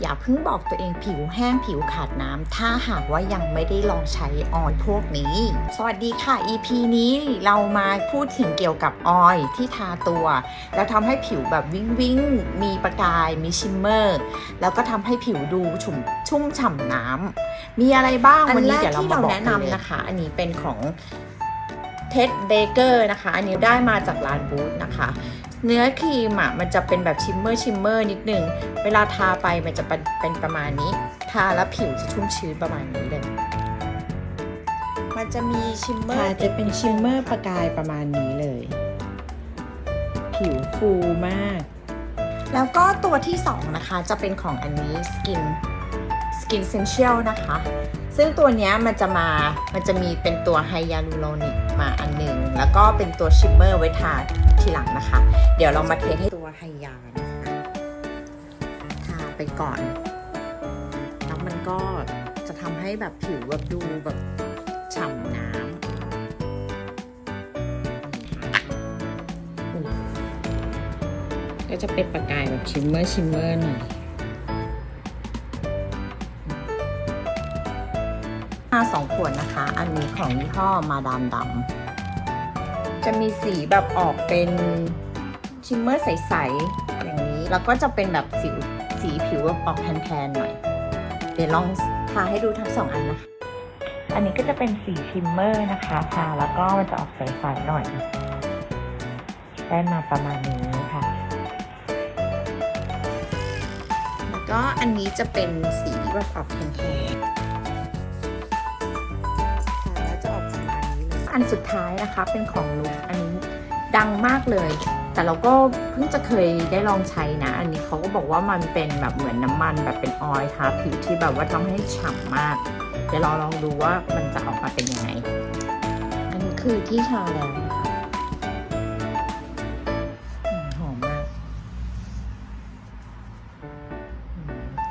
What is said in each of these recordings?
อย่าเพิ่งบอกตัวเองผิวแห้งผิวขาดน้ำ ถ้าหากว่ายังไม่ได้ลองใช้ออยล์พวกนี้ สวัสดีค่ะ EP นี้เรามาพูดถึงเกี่ยวกับออยล์ที่ทาตัว แล้วทำให้ผิวแบบวิ้งวิ้งมีประกายมีชิมเมอร์ แล้วก็ทำให้ผิวดูชุ่มชุ่มฉ่ำน้ำมีอะไรบ้างอันวันนี้แรกเดี๋ยวเราที่มาเราบอกแนะนำกัเลยนะคะ อันนี้เป็นของ เท็ดเบเกอร์นะคะ อันนี้ได้มาจากร้านบูธนะคะ เนื้อครีมอะมันจะเป็นแบบชิมเมอร์ชิมเมอร์นิดนึง เวลาทาไปมันจะเป็นเป็นประมาณนี้ ทาแล้วผิวจะชุ่มชื้นประมาณนี้เลย มันจะมีชิมเมอร์ค่ะจะเป็นชิมเมอร์ประกายประมาณนี้เลย ผิวฟูมาก แล้วก็ตัวที่ 2 นะคะ จะเป็นของอันนี้ Skin Skin Essential นะคะ ซึ่งตัวนี้มันจะมา มันจะมีเป็นตัวไฮยาลูโรนิกมาอันหนึ่ง แล้วก็เป็นตัวชิมเมอร์ไว้ทาทีหลังนะคะ เดี๋ยวเรามาเทสให้ตัวไฮยานะคะทาไปก่อน แล้วมันก็จะทำให้แบบผิวแบบดูแบบฉ่ำน้ำก็จะเป็นประกายแบบชิมเมอร์ชิมเมอร์หน่อยาสองขวดนะคะ อันนี้ของยี่ห้อมาดามดำจะมีสีแบบออกเป็นชิมเมอร์ใสๆอย่างนี้ แล้วก็จะเป็นแบบสีสีผิวแบบออกแทนๆหน่อย เดี๋ยวลองทาให้ดูทั้งสองอันนะคะ อันนี้ก็จะเป็นสีชิมเมอร์นะคะทาแล้วก็มันจะออกใสๆหน่อย ได้มาประมาณนี้ค่ะ แล้วก็อันนี้จะเป็นสีแบบออกแทนๆ อันสุดท้ายนะคะเป็นของลุคอันนี้ดังมากเลย แต่เราก็เพิ่งจะเคยได้ลองใช้นะ อันนี้เขาก็บอกว่ามันเป็นแบบเหมือนน้ำมันแบบเป็นออยล์ทาผิวที่แบบว่าทำให้ฉ่ำมาก เดี๋ยวเราลองดูว่ามันจะออกมาเป็นยังไง อันนี้คือที่ทาแล้วหอมมาก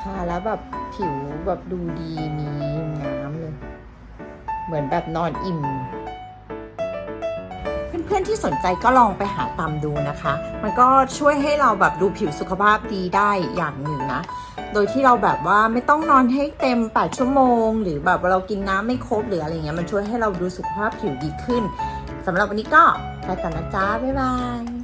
ทาแล้วแบบผิวแบบดูดีมีน้ำเลย เหมือนแบบนอนอิ่ม เพื่อนๆที่สนใจก็ลองไปหาตามดูนะคะ มันก็ช่วยให้เราแบบดูผิวสุขภาพดีได้อย่างหนึ่งนะ โดยที่เราแบบว่าไม่ต้องนอนให้เต็ม 8 ชั่วโมง หรือแบบเรากินน้ำไม่ครบหรืออะไรเงี้ยมันช่วยให้เราดูสุขภาพผิวดีขึ้นสำหรับวันนี้ก็ไปกันนะจ๊ะบ๊ายบาย